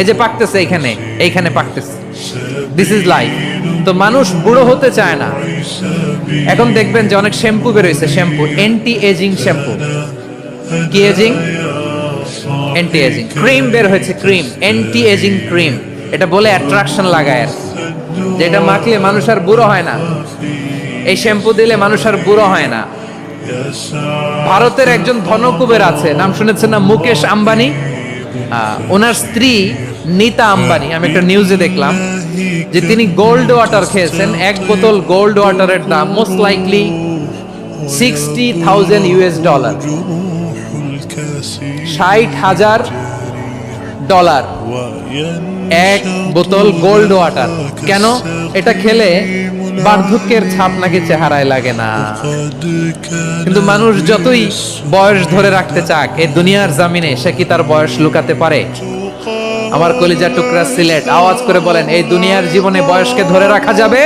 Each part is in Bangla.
এই যে পাকতেছে এইখানে এইখানে পাকতেছে। দিস ইজ লাইফ তো মানুষ বুড়ো হতে চায় না। এখন দেখবেন যে অনেক শ্যাম্পু বেরোয়েছে শ্যাম্পু অ্যান্টি এজিং শ্যাম্পু। কি এজিং অ্যান্টি এজিং ক্রিম বের হয়েছে ক্রিম অ্যান্টি এজিং ক্রিম এটা বলে অ্যাট্রাকশন লাগায়। যেটা মাখলে মানুষ আর বুড়ো হয় না। এই শ্যাম্পু দিলে মানুষ আর বুড়ো হয় না। ভারতের একজন ধনকুবের আছে, নাম শুনেছেন না? মুকেশ আম্বানি। ওনার স্ত্রী নিতা আম্বানি, আমি একটা নিউজে দেখলাম, যে তিনি গোল্ড ওয়াটার খেয়েছেন, এক বোতল গোল্ড ওয়াটারের দাম most likely sixty thousand US dollar ষাট হাজার ডলার এক বোতল গোল্ড ওয়াটার কেন? এটা খেলে বার্ধক্যের ছাপ নাকি চেহারায় লাগে না। কিন্তু মানুষ যতই বয়স ধরে রাখতে চাক এই দুনিয়ার জামিনে সে কি তার বয়স লুকাতে পারে? আমার কলিজা টুকরা সিলেট, আওয়াজ করে বলেন, এই দুনিয়ার জীবনে বয়সকে ধরে রাখা যাবে?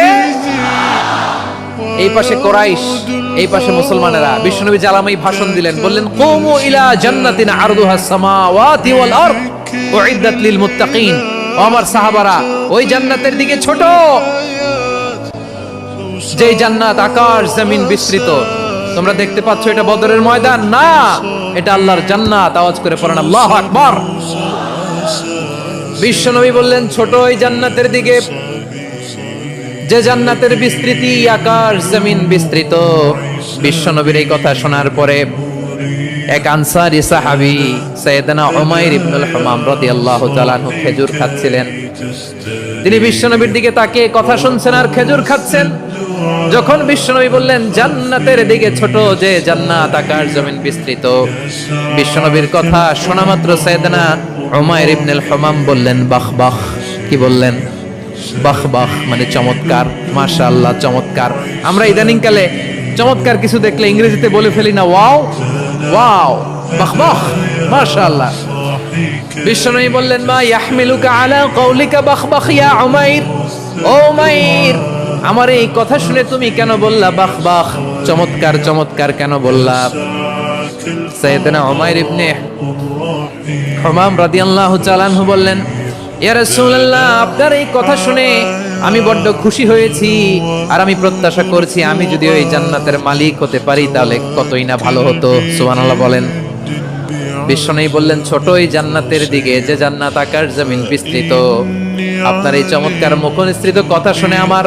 এই পাশে কোরাইশ, এই পাশে মুসলমানেরা। বিশ্বনবী জালামাই ভাষণ দিলেন, বললেন, কুমু ইলা জান্নাতিন আরদুহা সামাওয়াতি ওয়াল আরদ, উইদ্দাত লিল মুত্তাকিন। আমার সাহাবারা, ওই জান্নাতের দিকে ছোট। যেই জান্নাত আকাশ, জমিন বিস্তৃত। তোমরা দেখতে পাচ্ছ এটা বদরের ময়দান। না, এটা আল্লাহর জান্নাত। আওয়াজ করে পড়েন, আল্লাহু আকবার। বিশ্বনবী বললেন, ছোট ওই জান্নাতের দিকে। যে জান্নাতের বিস্তৃতি আকাশ, জমিন বিস্তৃত। বিশ্বনবীর এই কথা শোনার পরে এক আনসারি সাহাবি, সৈয়দনা উমাইর ইবনুল হামাম রাদিয়াল্লাহু তাআলা খেজুর খাচ্ছিলেন। তিনি বিশ্বনবীর দিকে তাকিয়ে কথা শুনছেন আর খেজুর খাচ্ছেন। যখন বিশ্বনবী বললেন, জান্নাতের দিকে ছোট যে জান্নাত আকাশ জমিন বিস্তৃত। বিশ্বনবীর কথা শোনা মাত্র সৈয়দনা উমাইর ইবনুল হামাম বললেন, বাহ বাহ। কি বললেন? বাহ বাহ। মানে চমৎকার। মাশাআল্লাহ, চমৎকার। আমরা ইদানিংকালে চমৎকার কিছু দেখলে ইংরেজিতে বলে ফেলি না, ওয়াও ওয়াও, বাহ বাহ। মাশাআল্লাহ। বিশ্বনবী বললেন, মা ইয়াহমিলুকা আলা কওলিকা বাহ বাহ ইয়া উমাইর। ও উমাইর আমার এই কথা শুনে তুমি কেন বললা, বাহ বাহ, চমৎকার চমৎকার কেন বললা? সাইয়েদনা উমাইর ইবনে হমাম রাদিয়াল্লাহু তাআলা আনহু বললেন, ইয়া রাসূলুল্লাহ, আপনার এই কথা শুনে আমি বড্ড খুশি হয়েছি আর আমি প্রত্যাশা করছি আমি যদি ওই জান্নাতের মালিক হতে পারি তাহলে কতই না ভালো হতো। সুবহানাল্লাহ বলেন। বিশ্বনবী বললেন ছোট এই জান্নাতের দিকে, যে জান্নাত আকাশ জমিন বিস্তৃত। আপনার এই চমৎকার মুখনিসৃত কথা শুনে আমার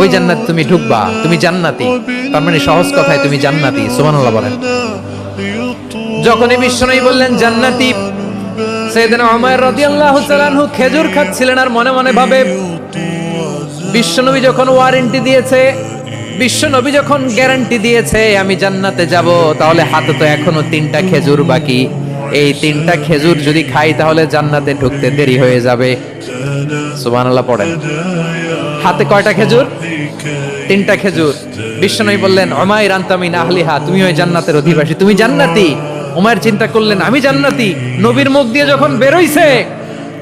ওই জান্নাত তুমি ঢুকবা, তুমি জান্নাতি। তার মানে সহজ কথায় তুমি জান্নাতি, সুবহানাল্লাহ বলেন। যখনই বিশ্বনবী বললেন, জান্নাতি সেদিন ওমর রাদিয়াল্লাহু তাআলা আনহু খেজুর খাচ্ছিলেন আর মনে মনে ভাবে, বিশ্বনবী যখন ওয়ারেন্টি দিয়েছে, বিশ্বনবী যখন গ্যারান্টি দিয়েছে, আমি জান্নাতে যাব, তাহলে হাতে তো এখনও তিনটা খেজুর বাকি। এই তিনটা খেজুর যদি খাই, তাহলে জান্নাতে ঢুকতে দেরি হয়ে যাবে। সুবহানাল্লাহ পড়েন। হাতে কয়টা খেজুর? তিনটা খেজুর। বিশ্বনবী বললেন অমায় রান্তামিন আহলিহা তুমি ওই জান্নাতের অধিবাসী। তুমি জান্নাতি? ওমায়ের চিন্তা করলেন, আমি জান্নাতি। নবীর মুখ দিয়ে যখন বেরোইছে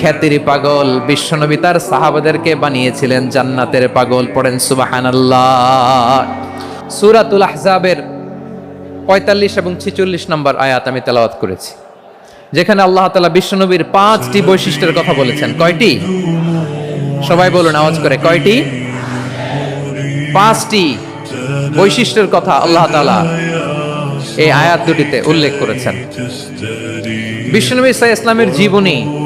খ্যাতির পাগল। বিশ্বনবী তার সাহাবাদেরকে বানিয়েছিলেন জান্নাতের পাগল। পড়েন সুবাহানাল্লাহ। সুরাতুল আহজাবের পঁয়তাল্লিশ এবং ছিচল্লিশ নম্বর আয়াত আমি তেলাওয়াত করেছি। যেখানে আল্লাহ তালা বিশ্বনবীর পাঁচটি বৈশিষ্ট্যের কথা বলেছেন। কয়টি? সবাই বলুন, আওয়াজ করে। কয়টি? পাঁচটি বৈশিষ্ট্যের কথা আল্লাহ তালা এই আয়াত দুটিতে উল্লেখ করেছেন। বিশ্বনবী ইসা ইসলামের জীবনী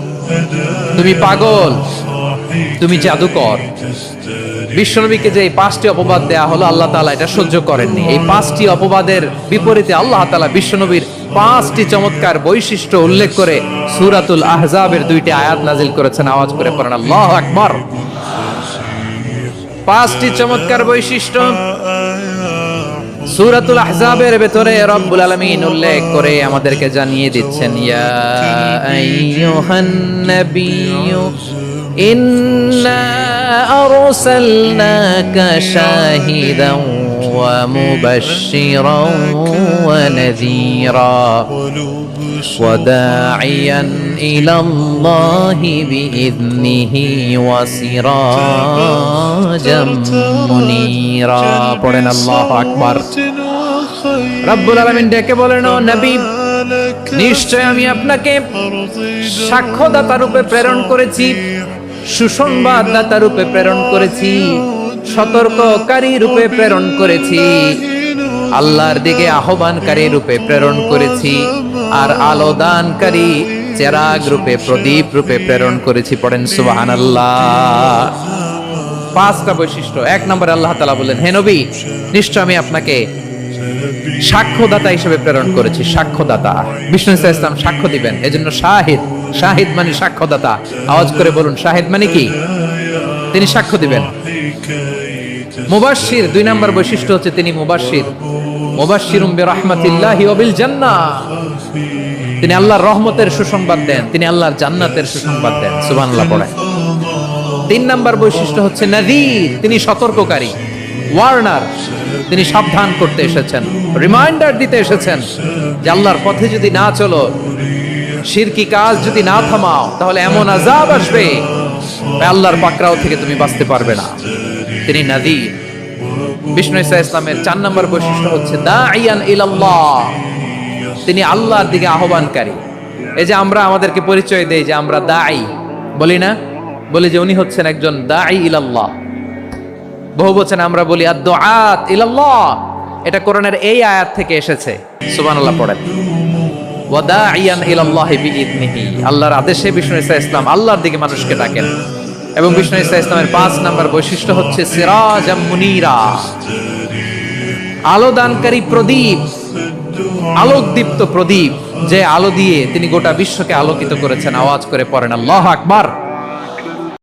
তুমি পাগল। তুমি জাদুকর। বিশ্বনবীকে যে এই পাঁচটি অপবাদ দেয়া হলো, আল্লাহ তাআলা এটা সহ্য করেননি। এই পাঁচটি অপবাদের বিপরীতে আল্লাহ তাআলা বিশ্বনবীর পাঁচটি চমৎকার বৈশিষ্ট্য উল্লেখ করে সূরাতুল আহজাবের দুইটি আয়াত নাজিল করেছেন। আওয়াজ করে পড়েন, আল্লাহু আকবার। পাঁচটি চমৎকার বৈশিষ্ট্য সূরাতুল আহজাবের ভেতরে রব্বুল আলামিন উল্লেখ করে আমাদেরকে জানিয়ে দিচ্ছেন ইয়া আইয়ুহান নাবিয়্যু ইন্না আরসালনাকা শাহিদান ওয়া মুবাশশিরান ওয়া নাযীরা وداعيا إلى الله بإذنه وسراجا পড়েন আল্লাহ আকবার। রব্বুল আলামিন ডেকে বলেন নবী, নিশ্চয় আমি আপনাকে সাক্ষ্যদাতা রূপে প্রেরণ করেছি, সুসংবাদদাতা রূপে প্রেরণ করেছি, সতর্ককারী রূপে প্রেরণ করেছি, আল্লাহর দিকে আহ্বানকারী রূপে প্রেরণ করেছি, আর আলোদানকারী চেরাগ রূপে, প্রদীপ রূপে প্রেরণ করেছি। পড়েন সুবাহ আল্লাহ পাঁচটা বৈশিষ্ট্য। এক নম্বরে আল্লাহ তালা বললেন, হে নবী, নিশ্চয় আমি আপনাকে সাক্ষ্যদাতা হিসেবে প্রেরণ করেছি, সাক্ষ্যদাতা। বিষ্ণু ইসলাম সাক্ষ্য দিবেন, এজন্য শাহিদ শাহিদ মানে সাক্ষ্যদাতা। আওয়াজ করে বলুন, শাহিদ মানে কি? তিনি সাক্ষ্য দিবেন। মুবাশশির, দুই নম্বর বৈশিষ্ট্য হচ্ছে তিনি মুবাশশির। মুবাশশিরুম বিরহমাতিল্লাহি ওয়া বিল জান্নাহ তিনি আল্লাহর রহমতের সুসংবাদ দেন, তিনি আল্লাহর জান্নাতের সুসংবাদ দেন। সুবহানাল্লাহ পড়েন তিন নম্বর বৈশিষ্ট্য হচ্ছে নাযীর তিনি সতর্ককারী। ওয়ার্নার, তিনি সাবধান করতে এসেছেন। রিমাইন্ডার দিতে এসেছেন যে আল্লাহর পথে যদি না চলো শিরকি কাজ যদি না থামাও, তাহলে এমন আজাব আসবে আল্লাহর পাকড়াও থেকে তুমি বাঁচতে পারবে না। তিনি নাদির। বিষ্ণু ইসা ইসলামের চার নম্বর বৈশিষ্ট্য হচ্ছে দাইয়ান ইলাল্লাহ। তিনি আল্লাহর দিকে আহ্বানকারী। এই যে আমরা আমাদেরকে পরিচয় দেই যে আমরা দাই বলি না? বলি যে উনি হচ্ছেন একজন দাঈ ইলাল্লাহ। বহু বচন আমরা বলি আদ ইলাল্লাহ। এটা কোরআনের এই আয়াত থেকে এসেছে। সুবহানাল্লাহ পড়েন। ওয়াদাইয়ান ইলাল্লাহি আল্লাহর আদেশে বিষ্ণু ইসা ইসলাম আল্লাহর দিকে মানুষকে ডাকেন। এবং বিষ্ণু ইসা ইসলামের পাঁচ নাম্বার বৈশিষ্ট্য হচ্ছে সিরাজাম মুনীরা। আলো দানকারী প্রদীপ, আলোকদীপ্ত প্রদীপ, যে আলো দিয়ে তিনি গোটা বিশ্বকে আলোকিত করেছেন। আওয়াজ করে পড়েন, আল্লাহ আকবার।